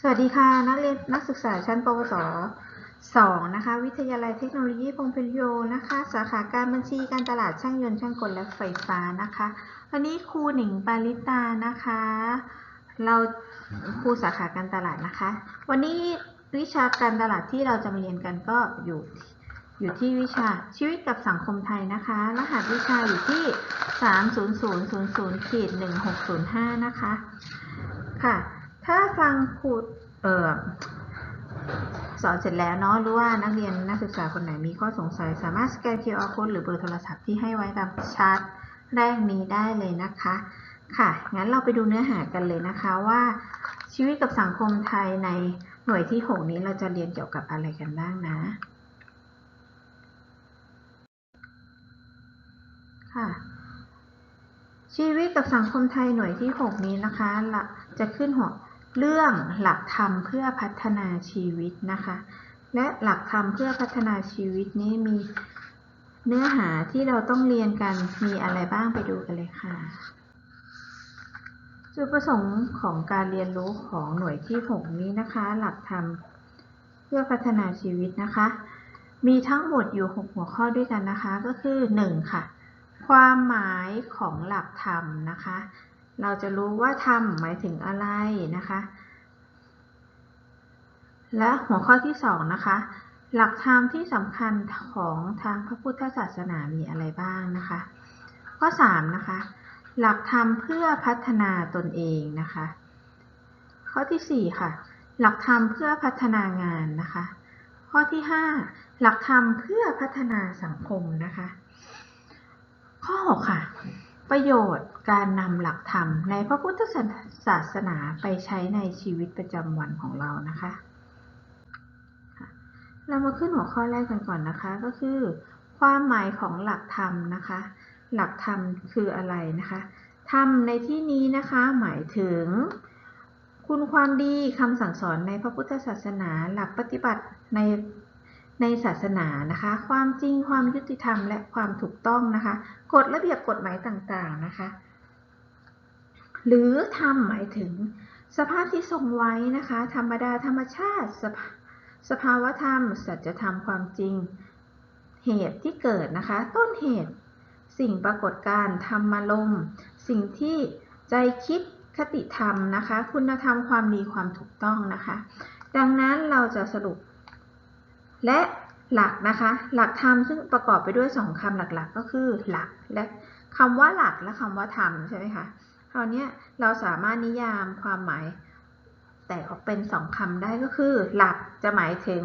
สวัสดีค่ะ นักเรียนนักศึกษาชั้น ปวสสองนะคะ วิทยาลัยเทคโนโลยีพงษ์พิโยนะคะ สาขาการบัญชีการตลาดช่างยนต์ช่างกลและไฟฟ้านะคะ วันนี้ครูหนิงปาริตานะคะ เราครูสาขาการตลาดนะคะ วันนี้วิชาการตลาดที่เราจะมาเรียนกันก็อยู่ อยู่ที่วิชาชีวิตกับสังคมไทยนะคะ รหัสวิชาอยู่ที่ 30000ขีด1605 นะคะ ค่ะ ถ้าฟังครูเอ่อสอนเสร็จแล้วเนาะหรือว่านักเรียนนักศึกษาคนไหนมีข้อสงสัย สามารถสแกน QR code หรือเบอร์โทรศัพท์ที่ให้ไว้ตามชาร์ตแรกนี้ได้เลยนะคะ ค่ะ งั้นเราไปดูเนื้อหากันเลยนะคะว่าชีวิตกับสังคมไทยในหน่วยที่ 6 นี้เราจะเรียนเกี่ยวกับอะไรกันบ้างนะ ค่ะ ชีวิตกับสังคมไทยหน่วยที่ 6 นี้นะคะละจะขึ้นหัวเรื่องหลักธรรมเพื่อพัฒนาชีวิตนะคะ และหลักธรรมเพื่อพัฒนาชีวิตนี้มีเนื้อหาที่เราต้องเรียนกันมีอะไรบ้างไปดูกันเลยค่ะ จุดประสงค์ของการเรียนรู้ของหน่วยที่ 6 นี้นะคะ หลักธรรมเพื่อพัฒนาชีวิตนะคะ มีทั้งหมดอยู่ 6 หัวข้อด้วยกันนะคะ ก็คือ 1 ค่ะ ความหมายของหลักธรรมนะคะ เราจะรู้ว่าธรรมหมายถึงอะไรนะคะ และหัวข้อที่2นะคะ หลักธรรมที่สำคัญของทางพระพุทธศาสนามีอะไรบ้างนะคะ ข้อ3นะคะ หลักธรรมเพื่อพัฒนาตนเองนะคะ ข้อที่4ค่ะ หลักธรรมเพื่อพัฒนางานนะคะ ข้อที่ 5 หลักธรรมเพื่อพัฒนาสังคมนะคะ ข้อ 6 ค่ะ ประโยชน์การนำหลักธรรมในพระพุทธศาสนาไปใช้ในชีวิตประจำวันของเรานะคะ เรามาขึ้นหัวข้อแรกกันก่อนนะคะ ก็คือ ความหมายของหลักธรรมนะคะ หลักธรรมคืออะไรนะคะธรรมในที่นี้นะคะหมายถึง คุณความดีคำสั่งสอนในพระพุทธศาสนาหลักปฏิบัติใน ในศาสนานะคะ ความจริงความยุติธรรมและความถูกต้องนะคะกฎระเบียบกฎหมายต่างๆนะคะ หรือธรรมหมายถึง สภาพที่ทรงไว้นะคะ ธรรมดาธรรมชาติสภาสภาวธรรม สัจธรรมความจริง เหตุที่เกิดนะคะ ต้นเหตุ สิ่งปรากฏการธรรมลมสิ่งที่ใจคิดคติธรรมนะคะ คุณธรรมความดีความถูกต้องนะคะ ดังนั้นเราจะสรุป และหลักนะคะ หลักธรรมซึ่งประกอบไปด้วยสองคำหลักๆ ก็คือหลักและคำว่าหลักและคำว่าธรรมใช่ไหมคะคราวนี้เราสามารถนิยามความหมาย แตกออกเป็นสองคำได้ก็คือ หลักจะหมายถึง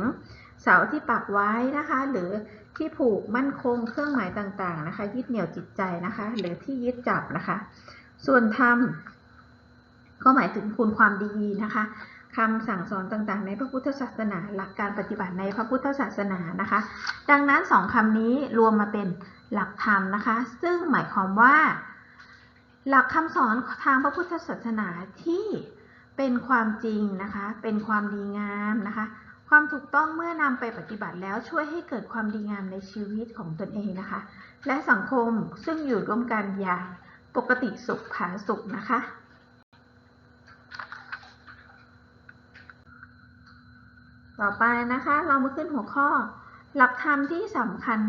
เสาที่ปักไว้นะคะ หรือที่ผูกมั่นคงเครื่องหมายต่างๆนะคะ ยึดเหนี่ยวจิตใจนะคะ หรือที่ยึดจับนะคะ ส่วนธรรมก็หมายถึงคุณความดีนะคะ คำสั่งสอนต่างๆ ในพระพุทธศาสนา หลักการปฏิบัติในพระพุทธศาสนานะคะ ดังนั้นสองคำนี้รวมมาเป็นหลักธรรมนะคะ ซึ่งหมายความว่า หลักคำสอนทางพระพุทธศาสนาที่เป็นความจริงนะคะ เป็นความดีงามนะคะ ความถูกต้องเมื่อนำไปปฏิบัติแล้วช่วยให้เกิดความดีงามในชีวิตของตนเองนะคะ และสังคมซึ่งอยู่ร่วมกันอย่างปกติสุขผาสุขนะคะ ต่อไปนะคะเรามาขึ้นหัวข้อ หลักธรรมที่สำคัญ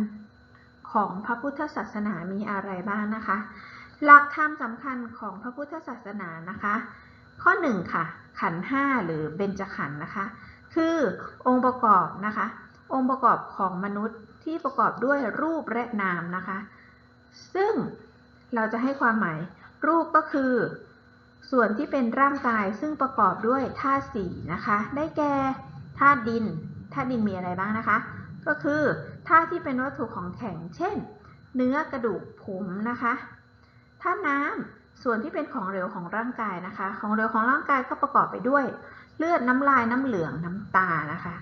ของพระพุทธศาสนามีอะไรบ้างนะคะ หลักธรรมสำคัญของพระพุทธศาสนานะคะ ข้อ1ค่ะ ขันธ์5หรือเบญจขันธ์นะคะ คือองค์ประกอบนะคะ องค์ประกอบของมนุษย์ที่ประกอบด้วยรูปและนามนะคะ ซึ่งเราจะให้ความหมายรูปก็คือ ส่วนที่เป็นร่างกายซึ่งประกอบด้วยธาตุสี่นะคะ ได้แก่ ธาตุดินธาตุดินมีอะไรบ้างนะคะ ก็คือธาตุที่เป็นวัตถุของแข็ง เช่น เนื้อกระดูกผมนะคะธาตุน้ำส่วนที่เป็นของเหลวของร่างกายนะคะ ของเหลวของร่างกายก็ประกอบไปด้วย เลือดน้ำลายน้ำเหลืองน้ำตานะคะ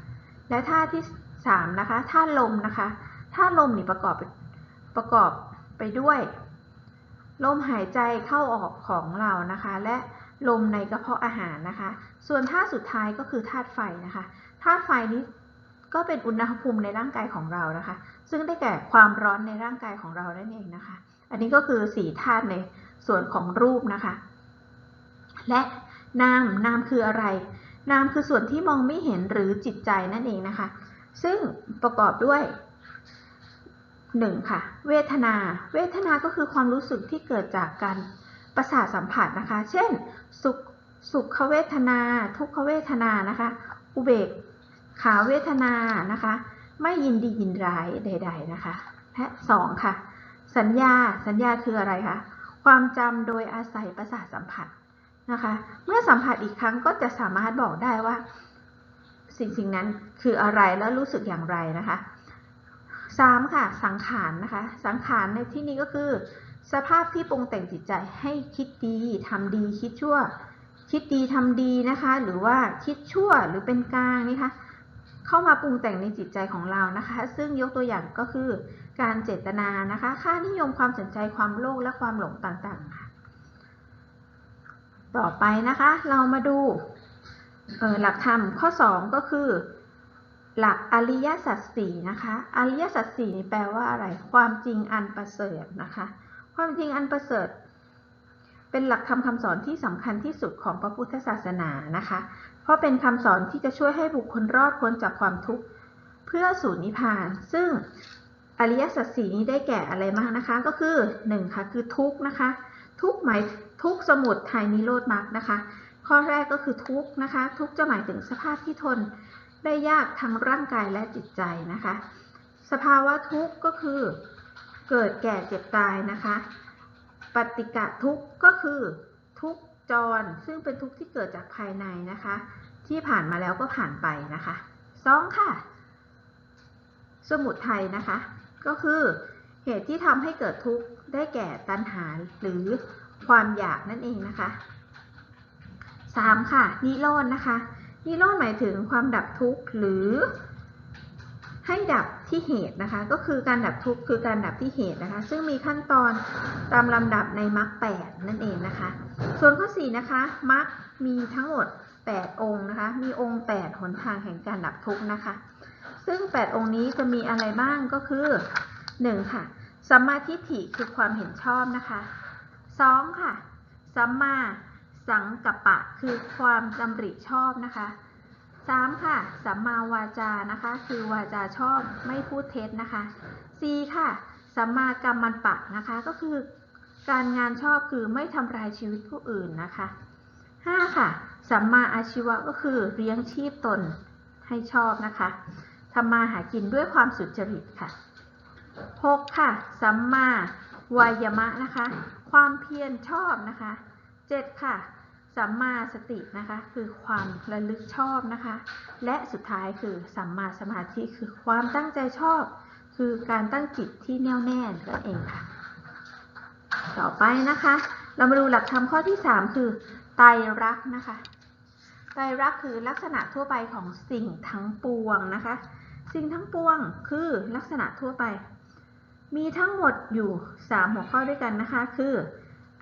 และธาตุที่3นะคะธาตุลมนะคะธาตุลมนี่ประกอบประกอบไปด้วย ลมหายใจเข้าออกของเรานะคะ และลมในกระเพาะอาหารนะคะ ส่วนธาตุสุดท้ายก็คือธาตุไฟนะคะธาตุไฟนี้ก็เป็นอุณหภูมิในร่างกายของเรานะคะ ซึ่งได้แก่ความร้อนในร่างกายของเรานั่นเองนะคะ อันนี้ก็คือสีธาตุในส่วนของรูปนะคะ และนามนามคืออะไร นามคือส่วนที่มองไม่เห็นหรือจิตใจนั่นเองนะคะ ซึ่งประกอบด้วยหนึ่งค่ะ เวทนา เวทนาก็คือความรู้สึกที่เกิดจากการประสาทสัมผัสนะคะ เช่น สุข สุขเวทนา ทุกขเวทนานะคะ อุเบกขาเวทนานะคะ ไม่ยินดียินร้ายใด ๆนะคะและสองค่ะ สัญญาสัญญาคืออะไรคะความจำโดยอาศัยประสาทสัมผัสนะคะ เมื่อสัมผัสอีกครั้งก็จะสามารถบอกได้ว่า สิ่งสิ่งนั้นคืออะไรแล้วรู้สึกอย่างไรนะคะสามค่ะสังขารนะคะ สังขารในที่นี้ก็คือ สภาพที่ปรุงแต่งจิตใจให้คิดดีทำดีคิดชั่ว คิดดีทำดีนะคะ หรือว่าคิดชั่วหรือเป็นกลางนี่คะเข้ามาปรุงแต่งในจิตใจของเรานะคะ ซึ่งยกตัวอย่างก็คือการเจตนานะคะ ค่านิยมความสนใจความโลภและความหลงต่างๆค่ะ ต่อไปนะคะ เรามาดูหลักธรรมข้อ 2 ก็คือ หลักอริยสัจสี่นะคะ อริยสัจสี่นี่แปลว่าอะไร ความจริงอันประเสริฐนะคะ ความจริงอันประเสริฐ เป็นหลักธรรมคำสอนที่สำคัญที่สุดของพระพุทธศาสนานะคะ เพราะเป็นคำสอนที่จะช่วยให้บุคคลรอดพ้นจากความทุกข์เพื่อสู่นิพพาน ซึ่งอริยสัจสี่นี้ได้แก่อะไรมากนะคะ ก็คือ1ค่ะคือทุกข์นะคะ ทุกข์หมายทุกข์สมุดไทยนิโรธมรรคนะคะ ข้อแรกก็คือทุกข์นะคะ ทุกข์จะหมายถึงสภาพที่ทนได้ยากทั้งร่างกายและจิตใจนะคะ สภาวะทุกข์ก็คือเกิดแก่เจ็บตายนะคะ ปฏิกะทุกข์ก็คือทุกข์จร ซึ่งเป็นทุกข์ที่เกิดจากภายในนะคะ ที่ผ่านมาแล้วก็ผ่านไปนะคะสองค่ะ สมุทัยนะคะ ก็คือเหตุที่ทำให้เกิดทุกข์ได้แก่ตัณหาหรือความอยากนั่นเองนะคะ 3. ค่ะ นิโรธนะคะ นิโรธหมายถึงความดับทุกข์หรือให้ดับ ที่เหตุนะคะ ก็คือการดับทุกข์คือการดับที่เหตุนะคะ ซึ่งมีขั้นตอนตามลำดับในมรรคแนั่นเองนะคะ ส่วนข้อ4นะคะมรรคมีทั้งหมด 8 องค์นะคะ มีองค์ 8 หนทางแห่งการดับทุกข์นะคะ ซึ่ง 8 องค์นี้จะมีอะไรบ้างก็คือ 1. ค่ะสัมมาทิฏฐิคือความเห็นชอบนะคะ 2. ค่ะสัมมาสังกัปปะคือความดำริชอบนะคะ 3. ค่ะ สัมมาวาจา นะคะ คือวาจาชอบไม่พูดเท็จนะคะ 4. ค่ะ สัมมากรรมันปะนะคะ ก็คือการงานชอบคือไม่ทำลายชีวิตผู้อื่นนะคะ 5. ค่ะ สัมมาอาชีวะก็คือเลี้ยงชีพตนให้ชอบนะคะทำมาหากินด้วยความสุจริตค่ะ 6. ค่ะ สัมมาวายมะนะคะ ความเพียรชอบนะคะ 7. ค่ะ สัมมาสตินะคะคือความระลึกชอบนะคะ และสุดท้ายคือสัมมาสมาธิคือความตั้งใจชอบ คือการตั้งจิตที่แน่วแน่นั่นเองค่ะ ต่อไปนะคะ เรามาดูหลักธรรมข้อที่ 3 คือไตรรักนะคะไตรรักคือลักษณะทั่วไปของสิ่งทั้งปวงนะคะ สิ่งทั้งปวงคือลักษณะทั่วไป มีทั้งหมดอยู่ 3 หัวข้อด้วยกันนะคะ คือ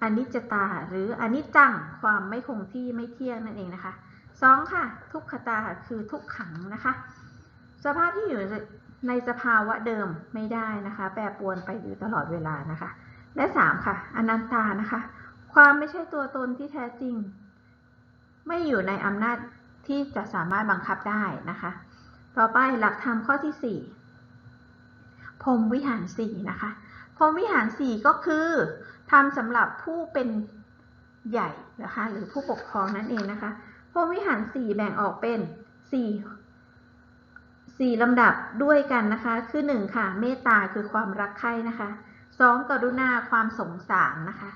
อนิจจตา หรืออนิจจังความไม่คงที่ไม่เที่ยงนั่นเองนะคะสองค่ะ ทุกขตาคือทุกขังนะคะ สภาพที่อยู่ในสภาวะเดิมไม่ได้นะคะ แปรปรวนไปอยู่ตลอดเวลานะคะ และสามค่ะ อนันตานะคะ ความไม่ใช่ตัวตนที่แท้จริง ไม่อยู่ในอำนาจที่จะสามารถบังคับได้นะคะ ต่อไปหลักธรรมข้อที่สี่พรมวิหารสี่นะคะพรมวิหารสี่ก็คือ ทำสำหรับผู้เป็นใหญ่นะคะหรือผู้ปกครองนั่นเองนะคะพรหมวิหารสี่แบ่งออกเป็นสี่สี่ลำดับด้วยกันนะคะ คือหนึ่งค่ะ เมตตาคือความรักใคร่นะคะสองกรุณาความสงสารนะคะ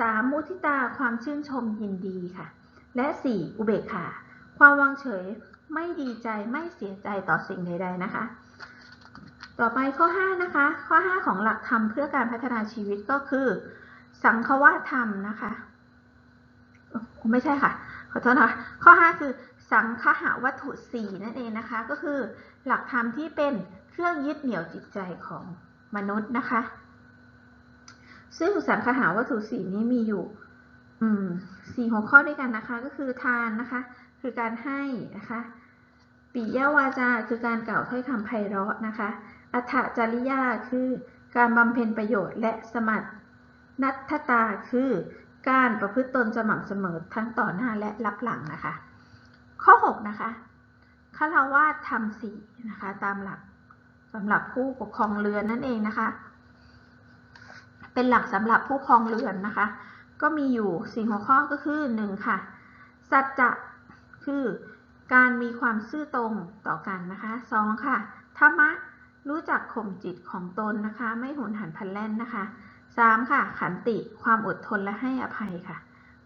สามมุทิตาความชื่นชมยินดีค่ะ และสี่อุเบกขา ความวางเฉยไม่ดีใจไม่เสียใจต่อสิ่งใดๆนะคะ ต่อไปข้อ 5 นะคะ ข้อ 5 ของหลักธรรมเพื่อการพัฒนาชีวิตก็คือ สังฆวธรรมนะคะไม่ใช่ค่ะ ขอโทษนะคะข้อ 5 คือสังคหาวัตถุสี่นั่นเองนะคะ ก็คือหลักธรรมที่เป็นเครื่องยึดเหนี่ยวจิตใจของมนุษย์นะคะ ซึ่งสังคหาวัตถุสี่นี้มีอยู่สี่หัวข้อด้วยกันนะคะ ก็คือทานนะคะ คือการให้นะคะปิยวาจาคือการกล่าวถ้อยคำไพเราะนะคะ อัฏจริยาคือการบำเพ็ญประโยชน์และสมัติ นัตตาคือการประพฤติตนสม่ำเสมอทั้งต่อหน้าและรับหลังนะคะ ข้อ 6 นะคะคารวาสธรรมสี่นะคะ ตามหลักสำหรับผู้ปกครองเรือนนั่นเองนะคะ เป็นหลักสำหรับผู้ครองเรือนนะคะ ก็มีอยู่สี่หัวข้อก็คือ1ค่ะ สัจจะคือการมีความซื่อตรงต่อกันนะคะ2ค่ะธรรมะรู้จักข่มจิตของตนนะคะ ไม่หุนหันพลันแล่นนะคะ 3. ค่ะ ขันติความอดทนและให้อภัยค่ะ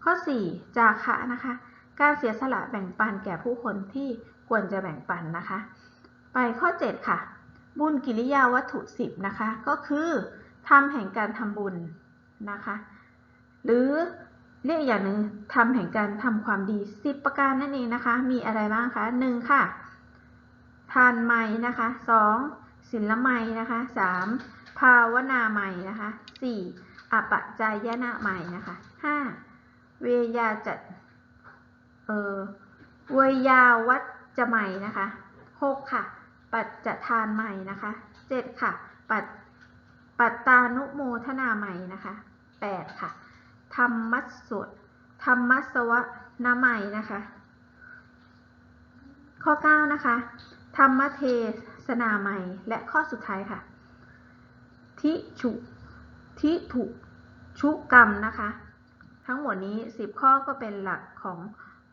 ข้อ 4. จาคะนะคะ การเสียสละแบ่งปันแก่ผู้คนที่ควรจะแบ่งปันนะคะ ไปข้อ 7 ค่ะ บุญกิริยาวัตถุ 10 นะคะ ก็คือทำแห่งการทำบุญนะคะ หรือเรียกอย่างหนึ่งทำแห่งการทำความดี 10 ประการนั่นเองนะคะ มีอะไรบ้างคะ 1. ค่ะ ทานไม้นะคะ 2. ศิลไม้นะคะ 3. ภาวนาไม้นะคะ 4. อปจายนะไม้นะคะ 5. เวยาจัดเออเวยาวัจจะไม้นะคะ 6. ค่ะ ปัจจทานไม้นะคะ 7. ค่ะ ปัจปัตตานุโมทนาไม้นะคะ 8. ค่ะ ธรรมัสสวดธรรมัสวะนาไม้นะคะ ข้อ9นะคะ ธรรมเทศนาไมยและข้อสุดท้ายค่ะ ทิชุทิถุชุกรรมนะคะ ทั้งหมดนี้ 10 ข้อก็เป็นหลักของ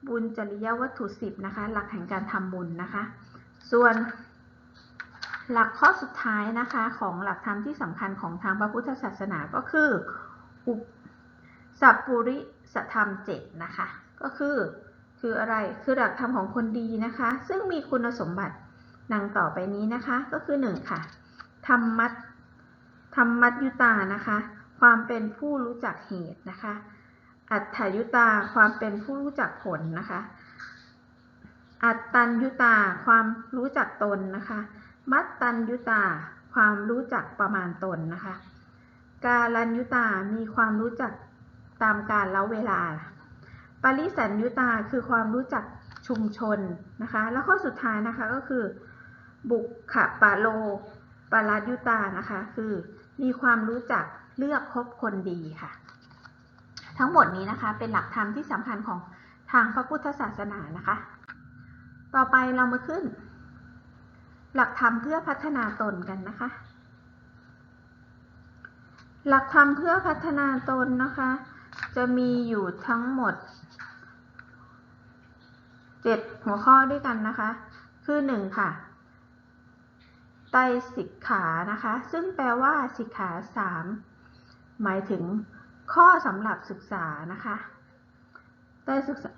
บุญจริยวัตถุ 10 นะคะ หลักแห่งการทำบุญนะคะ ส่วนหลักข้อสุดท้ายนะคะของหลักธรรมที่สำคัญของทางพระพุทธศาสนาก็คืออุปสัพปุริสธรรมเจ็ดนะคะ ก็คือคืออะไรคือหลักธรรมของคนดีนะคะ ซึ่งมีคุณสมบัติดังต่อไปนี้นะคะ ก็คือ 1 ค่ะธรรมัต ธรรมัตยุตานะคะ ความเป็นผู้รู้จักเหตุนะคะ อัตถยุตาความเป็นผู้รู้จักผลนะคะ อัตตัญยุตาความรู้จักตนนะคะ มัตตัญยุตาความรู้จักประมาณตนนะคะ กาลัญยุตามีความรู้จักตามกาลแล้วเวลา ปริสัญยุตาคือความรู้จักชุมชนนะคะ แล้วข้อสุดท้ายนะคะก็คือ บุคขปาโลปารายุตานะคะ คือ มีความรู้จักเลือกคบคนดีค่ะ ทั้งหมดนี้นะคะเป็นหลักธรรมที่สำคัญของทางพระพุทธศาสนานะคะ ต่อไปเรามาขึ้น หลักธรรมเพื่อพัฒนาตนกันนะคะ หลักธรรมเพื่อพัฒนาตนนะคะ จะมีอยู่ทั้งหมด7หัวข้อด้วยกันนะคะ คือ1ค่ะ ไตรสิกขานะคะ ซึ่งแปลว่าสิกขา 3 หมายถึงข้อสำหรับศึกษานะคะไตรศึกษา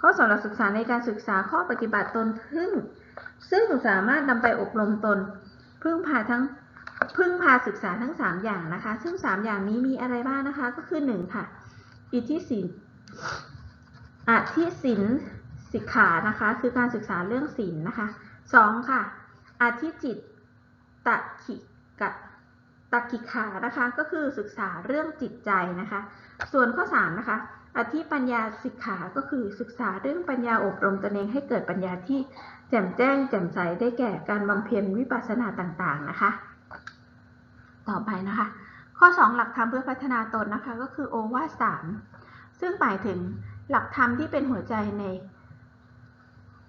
ข้อสำหรับศึกษาในการศึกษาข้อปฏิบัติตนซึ่งซึ่งสามารถนำไปอบรมตน พึ่งพาทั้งพึ่งพาศึกษาทั้ง 3 อย่างนะคะ ซึ่ง 3 อย่างนี้มีอะไรบ้างนะคะ ก็คือ 1 ค่ะ อิทธิศิลอธิศิลสิกขานะคะ คือการศึกษาเรื่องศีลนะคะ 2 ค่ะอธิจิต ตะขิกะตะกิขานะคะก็คือศึกษาเรื่องจิตใจนะคะ ส่วนข้อ3นะคะอธิปัญญาสิกขาก็คือศึกษาเรื่องปัญญาอบรมตนเองให้เกิดปัญญาที่แจ่มแจ้งแจ่มใสได้แก่การบำเพ็ญวิปัสสนาต่างๆนะคะ ต่อไปนะคะ ข้อ 2 หลักธรรมเพื่อพัฒนาตนนะคะก็คือโอวาสามซึ่งหมายถึงหลักธรรมที่เป็นหัวใจใน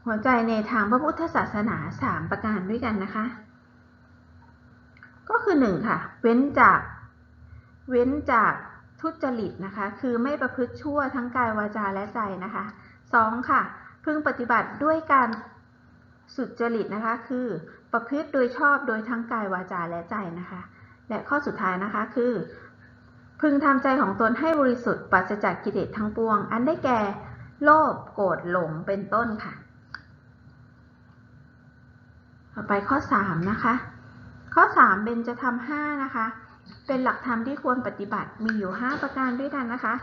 หัวใจในทางพระพุทธศาสนา 3 ประการด้วยกันนะคะ ก็คือ 1 ค่ะ เว้นจาก เว้นจากทุจริตนะคะ คือไม่ประพฤติชั่วทั้งกายวาจาและใจนะคะ 2 ค่ะ พึงปฏิบัติด้วยการสุจริตนะคะ คือประพฤติโดยชอบโดยทั้งกายวาจาและใจนะคะ และข้อสุดท้ายนะคะคือ พึงทำใจของตนให้บริสุทธิ์ปราศจากกิเลสทั้งปวง อันได้แก่โลภโกรธหลงเป็นต้นค่ะ ต่อไปข้อ 3 นะคะ ข้อ 3 เบญจะทำห้านะคะ เป็นหลักธรรมที่ควรปฏิบัติมีอยู่ 5 ประการด้วยกันนะคะ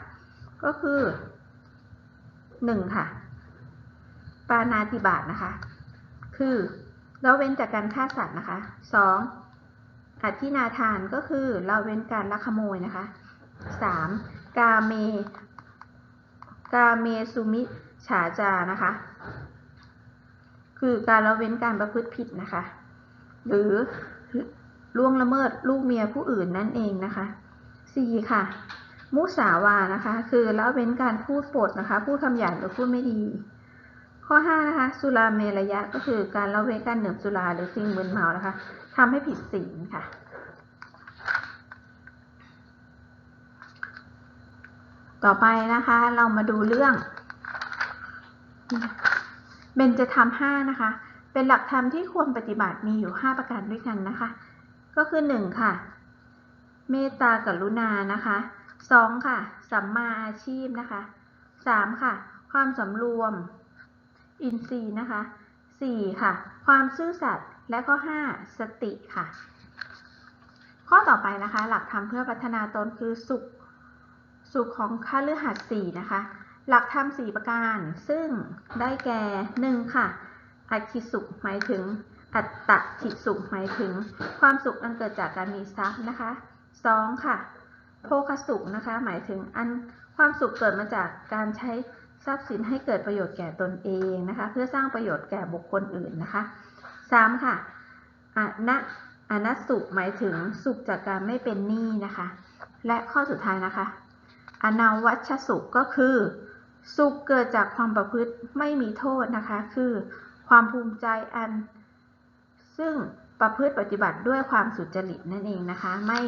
ก็คือ 1 ค่ะ ปานาติบาตนะคะ คือเราเว้นจากการฆ่าสัตว์นะคะ 2. อธินาทานก็คือเราเว้นการลักขโมยนะคะ 3. กาเม กาเมสุมิฉาจานะคะ คือการละเว้นการประพฤติผิดนะคะ หรือ ล่วงละเมิดลูกเมียผู้อื่นนั่นเองนะคะ 4. ค่ะ มุสาวานะคะ คือละเว้นการพูดปดนะคะ พูดคำหยาบหรือพูดไม่ดี ข้อ 5 นะคะ สุราเมรยะก็คือการละเว้นการดื่มสุราหรือสิ่งมึนเมานะคะทำให้ผิดศีลค่ะ ต่อไปนะคะเรามาดูเรื่องเบญจะธรรมห้านะคะ เป็นหลักธรรมที่ควรปฏิบัติมีอยู่ 5 ประการด้วยกันนะคะ ก็คือ 1 ค่ะ เมตตากรุณานะคะ 2 ค่ะ สัมมาอาชีพนะคะ 3 ค่ะ ความสำรวม อินทรีย์นะคะ 4 ค่ะ ความซื่อสัตย์และข้อ 5 สติค่ะ ข้อต่อไปนะคะ หลักธรรมเพื่อพัฒนาตนคือสุข สุขของข้าเลือหัดสี่นะคะ หลักธรรมสี่ประการ ซึ่งได้แก่หนึ่งค่ะ อัคิสุขหมายถึง อัตตคิสุขหมายถึง ความสุขอันเกิดจากการมีทรัพย์นะคะสองค่ะ โภคสุขนะคะ หมายถึงอันความสุขเกิดมาจากการใช้ทรัพย์สินให้เกิดประโยชน์แก่ตนเองนะคะ เพื่อสร้างประโยชน์แก่บุคคลอื่นนะคะสามค่ะอนะอนัสสุขหมายถึงสุขจากการไม่เป็นหนี้นะคะ และข้อสุดท้ายนะคะอนาวัชสุขก็คือ สุขเกิดจากความประพฤติไม่มีโทษนะคะ คือ ความภูมิใจอัน ซึ่งประพฤติปฏิบัติด้วยความสุจริตนั่นเองนะคะ ไม่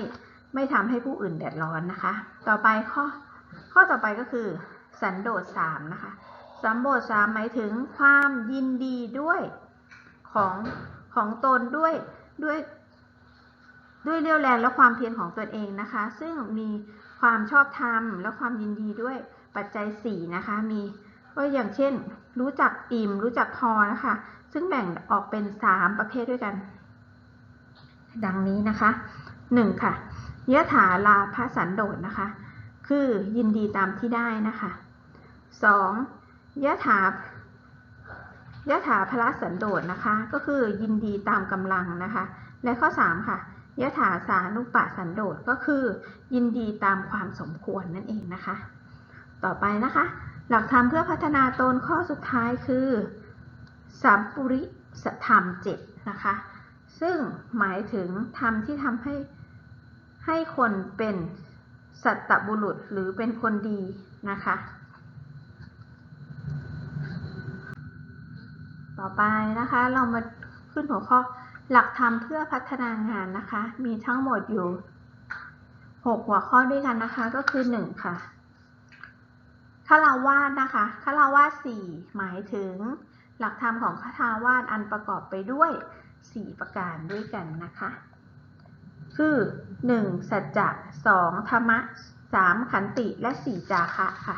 ไม่ทำให้ผู้อื่นเดือดร้อนนะคะ ต่อไปข้อข้อต่อไปก็คือ สันโดษสามนะคะ สันโดษสามหมายถึงความยินดีด้วยของของตนด้วยด้วยด้วยเรี่ยวแรงและความเพียรของตนเองนะคะ ซึ่งมีความชอบธรรมและความยินดีด้วยปัจจัยสี่นะคะ มีก็อย่างเช่น รู้จักอิ่ม รู้จักพอนะคะ ซึ่งแบ่งออกเป็นสามประเภทด้วยกัน ดังนี้นะคะหนึ่งค่ะยะถาลาภสันโดษนะคะ คือยินดีตามที่ได้นะคะสองยะถายะถาพระสันโดษนะคะ ก็คือยินดีตามกำลังนะคะ และข้อสามค่ะยะถาสานุปะสันโดษก็คือ ยินดีตามความสมควรนั่นเองนะคะ ต่อไปนะคะ หลักธรรมเพื่อพัฒนาตนข้อสุดท้ายคือสัมปุริสธรรมเจ็ดนะคะ ซึ่งหมายถึงธรรมที่ทำให้ให้คนเป็นสัตตบุรุษหรือเป็นคนดีนะคะ ต่อไปนะคะเรามาขึ้นหัวข้อหลักธรรมเพื่อพัฒนางานนะคะ มีทั้งหมดอยู่ 6 หัวข้อด้วยกันนะคะก็คือ 1 ค่ะ คาราวาสนะคะคาราวาสสี่หมายถึง หลักธรรมของคาราวาสอันประกอบไปด้วย 4 ประการด้วยกันนะคะ คือ 1. สัจจะ 2. ธรรมะ 3. ขันติและ 4. จาคะค่ะ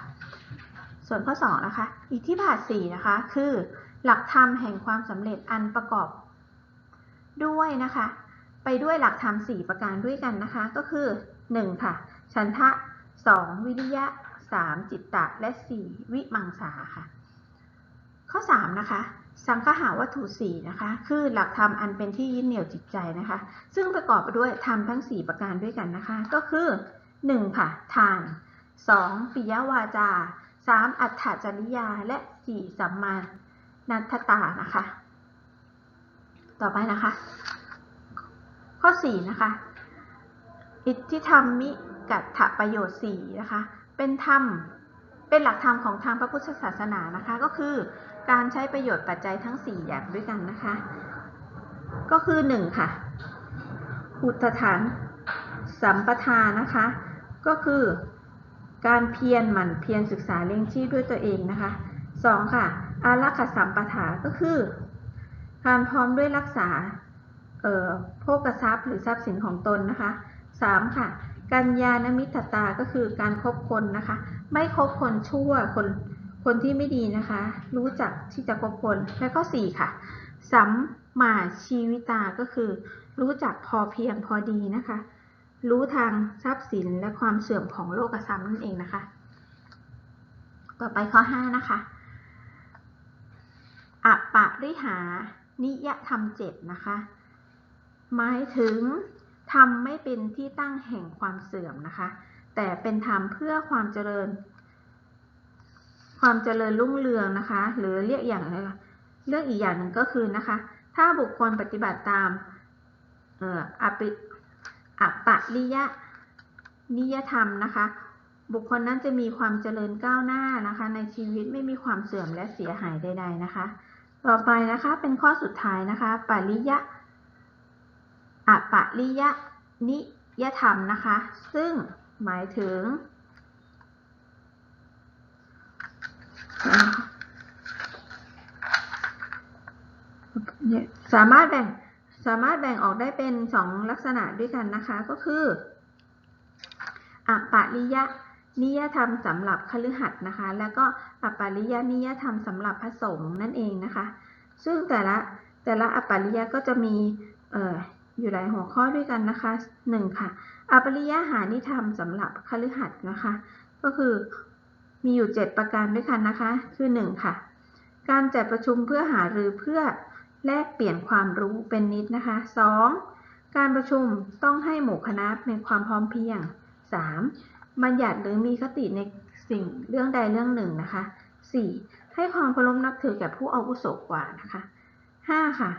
ส่วนข้อ 2 นะคะ อิทธิบาท4นะคะ คือหลักธรรมแห่งความสำเร็จอันประกอบด้วยนะคะ ไปด้วยหลักธรรม 4 ประการด้วยกันนะคะ ก็คือ 1. ค่ะฉันทะ 2. วิริยะ 3. จิตตะ และ 4. วิมังสาค่ะ ข้อ 3 นะคะ สังคหาวัตถุ4นะคะ คือหลักธรรมอันเป็นที่ยึดเหนี่ยวจิตใจนะคะ ซึ่งประกอบไปด้วยธรรมทั้ง 4 ประการด้วยกันนะคะ ก็คือ 1. ค่ะทาน 2. ปิยวาจา 3. อัฏฐจริยา และ 4. สัมมานัตตานะคะ ต่อไปนะคะ ข้อ 4 นะคะ อิทธิธรรมมิกัตถประโยชน์4นะคะ เป็นธรรม เป็นหลักธรรมของทางพระพุทธศาสนานะคะ ก็คือการใช้ประโยชน์ปัจจัยทั้ง 4 อย่างด้วยกันนะคะ ก็คือ 1 ค่ะอุตฐานสัมปทานะคะ ก็คือการเพียรหมั่นเพียรศึกษาเลี้ยงชีพด้วยตัวเองนะคะ 2 ค่ะ อารักขสัมปทาก็คือ การพร้อมด้วยรักษาเอ่อโภกทรัพย์หรือทรัพย์สินของตนนะคะ 3. ค่ะ กัญญาณมิตรตาก็คือการคบคนนะคะ ไม่คบคนชั่วคนคนที่ไม่ดีนะคะ รู้จักที่จะคบคนและข้อ4ค่ะสัมมาชีวิตาก็คือ รู้จักพอเพียงพอดีนะคะ รู้ทางทรัพย์สินและความเสื่อมของโลกธรรมนั่นเองนะคะ ต่อไปข้อ 5 นะคะอปะริหานิยธรรมเจ็ดนะคะ หมายถึง ธรรมไม่เป็นที่ตั้งแห่งความเสื่อมนะคะ แต่เป็นธรรมเพื่อความเจริญ ความเจริญรุ่งเรืองนะคะ หรือเรียกอย่างเรื่องอีกอย่างหนึ่งก็คือนะคะ ถ้าบุคคลปฏิบัติตามเอ่ออปิอปะริยะนิยธรรมนะคะ บุคคลนั้นจะมีความเจริญก้าวหน้านะคะ ในชีวิตไม่มีความเสื่อมและเสียหายใด ๆนะคะ ต่อไปนะคะเป็นข้อสุดท้ายนะคะปริยะ อปริยนิยธรรมนะคะ ซึ่งหมายถึง สามารถแบ่งสามารถแบ่งออกได้เป็นสองลักษณะด้วยกันนะคะ ก็คืออปริยนิยธรรมสำหรับคฤหัสถ์นะคะ แล้วก็อปริยนิยธรรมสำหรับพระสงฆ์นั่นเองนะคะ ซึ่งแต่ละแต่ละอปริยก็จะมี อยู่หลายหัวข้อด้วยกันนะคะหนึ่งค่ะอปริยหานิธรรมสำหรับคฤหัสถ์นะคะ ก็คือมีอยู่ 7 ประการด้วยกันนะคะ คือ 1 ค่ะ การจัดประชุมเพื่อหารือเพื่อแลกเปลี่ยนความรู้เป็นนิดนะคะ 2. การประชุมต้องให้หมู่คณะมีความพร้อมเพียง 3. บัญญัติหรือมีคติในสิ่งเรื่องใดเรื่องหนึ่งนะคะ 4. ให้ความเคารพนับถือแก่ผู้อาวุโสกว่านะคะ 5. ค่ะ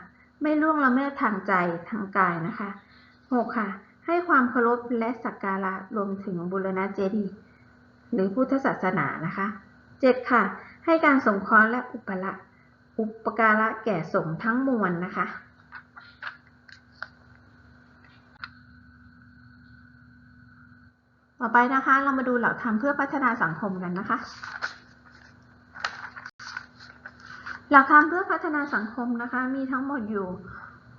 ไม่ล่วงละเมิดทางใจทางกายนะคะ 6. ค่ะ ให้ความเคารพและสักการะรวมถึงบุรณะเจดีย์หรือพุทธศาสนานะคะ 7. ค่ะ ให้การสงเคราะห์และอุปละอุปการะแก่สงฆ์ทั้งมวลนะคะต่อไปนะคะ เรามาดูหลักธรรมเพื่อพัฒนาสังคมกันนะคะ หลักธรรมเพื่อพัฒนาสังคมนะคะมีทั้งหมดอยู่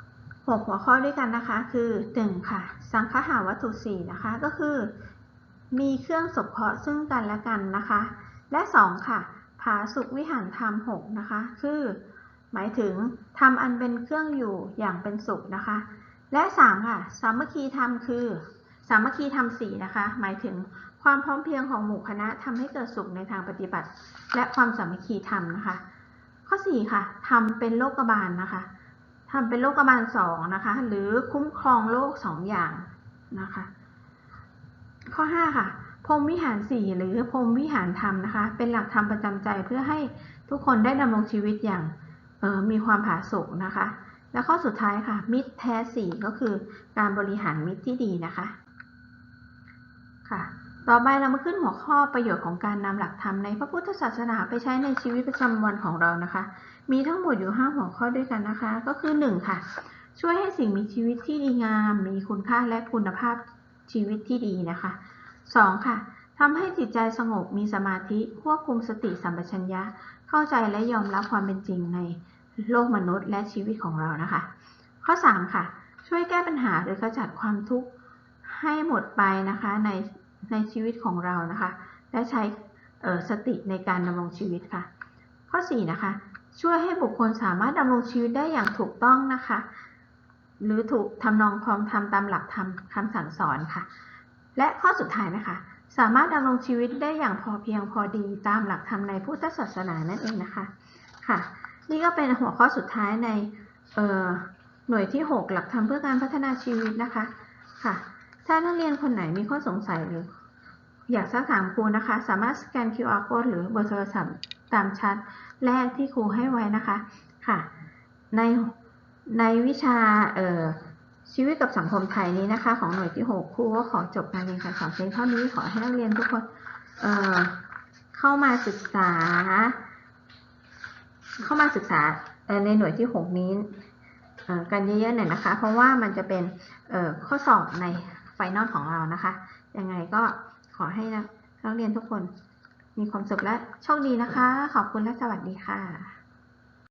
6 หัวข้อด้วยกันนะคะ คือ 1. ค่ะสังคหาวัตถุ4นะคะก็คือ มีเครื่องสบเคราะห์ซึ่งกันและกันนะคะ และ 2. ค่ะผาสุขวิหารธรรม6นะคะคือ หมายถึงทำอันเป็นเครื่องอยู่อย่างเป็นสุขนะคะ และ 3. ค่ะสามัคคีธรรมคือ สามัคคีธรรมสี่นะคะหมายถึงความพร้อมเพรียงของหมู่คณะทำให้เกิดสุขในทางปฏิบัติ และความสามัคคีธรรมนะคะ ข้อ 4 ค่ะทำเป็นโลกบาลนะคะทำเป็นโลกบาลสองนะคะ หรือคุ้มครองโลกสองอย่างนะคะ ข้อ 5 ค่ะพรมวิหาร 4 หรือพรมวิหารธรรมนะคะ เป็นหลักธรรมประจำใจเพื่อให้ทุกคนได้ดำรงชีวิตอย่างมีความผาสุกนะคะ และข้อสุดท้ายค่ะ มิตรแท้สี่ก็คือการบริหารมิตรที่ดีนะคะค่ะ ต่อไปเรามาขึ้นหัวข้อประโยชน์ของการนำหลักธรรมในพระพุทธศาสนาไปใช้ในชีวิตประจำวันของเรานะคะ มีทั้งหมดอยู่ 5 หัวข้อด้วยกันนะคะ ก็คือ 1 ค่ะ ช่วยให้สิ่งมีชีวิตที่ดีงาม มีคุณค่าและคุณภาพชีวิตที่ดีนะคะ 2. ค่ะทำให้จิตใจสงบมีสมาธิควบคุมสติสัมปชัญญะ เข้าใจและยอมรับความเป็นจริงในโลกมนุษย์และชีวิตของเรานะคะ ข้อ 3 ค่ะ ช่วยแก้ปัญหาหรือขจัดความทุกข์ให้หมดไปนะคะใน ในชีวิตของเรานะคะ และใช้สติในการดำรงชีวิตค่ะ ข้อ 4 นะคะ ช่วยให้บุคคลสามารถดำรงชีวิตได้อย่างถูกต้องนะคะ หรือถูกทำนองครองธรรมตามหลักธรรมคำสั่งสอนค่ะ และข้อสุดท้ายนะคะ สามารถดำรงชีวิตได้อย่างพอเพียงพอดีตามหลักธรรมในพุทธศาสนานั่นเองนะคะค่ะ นี่ก็เป็นหัวข้อสุดท้ายในหน่วยที่ 6 หลักธรรมเพื่อการพัฒนาชีวิตนะคะค่ะ ถ้านักเรียนคนไหนมีข้อสงสัยหรือ อยากซักถามครูนะคะ สามารถสแกน QR code หรือเบอร์โทรศัพท์ตามชั้นแรกที่ครูให้ไว้นะคะค่ะ ในในวิชาเอ่อชีวิตกับสังคมไทยนี้นะคะ ของหน่วยที่ 6 ครูก็ขอจบการเรียนการสอนเพียงเท่านี้ขอให้นักเรียนทุกคนเอ่อเข้ามาศึกษา เข้ามาศึกษาในหน่วยที่ 6 นี้กันเยอะๆหน่อยนะคะ เพราะว่ามันจะเป็นข้อสอบใน นอลของเรานะคะ ยังไงก็ขอให้นักเรียนทุกคนมีความสุขและโชคดีนะคะ ขอบคุณและสวัสดีค่ะ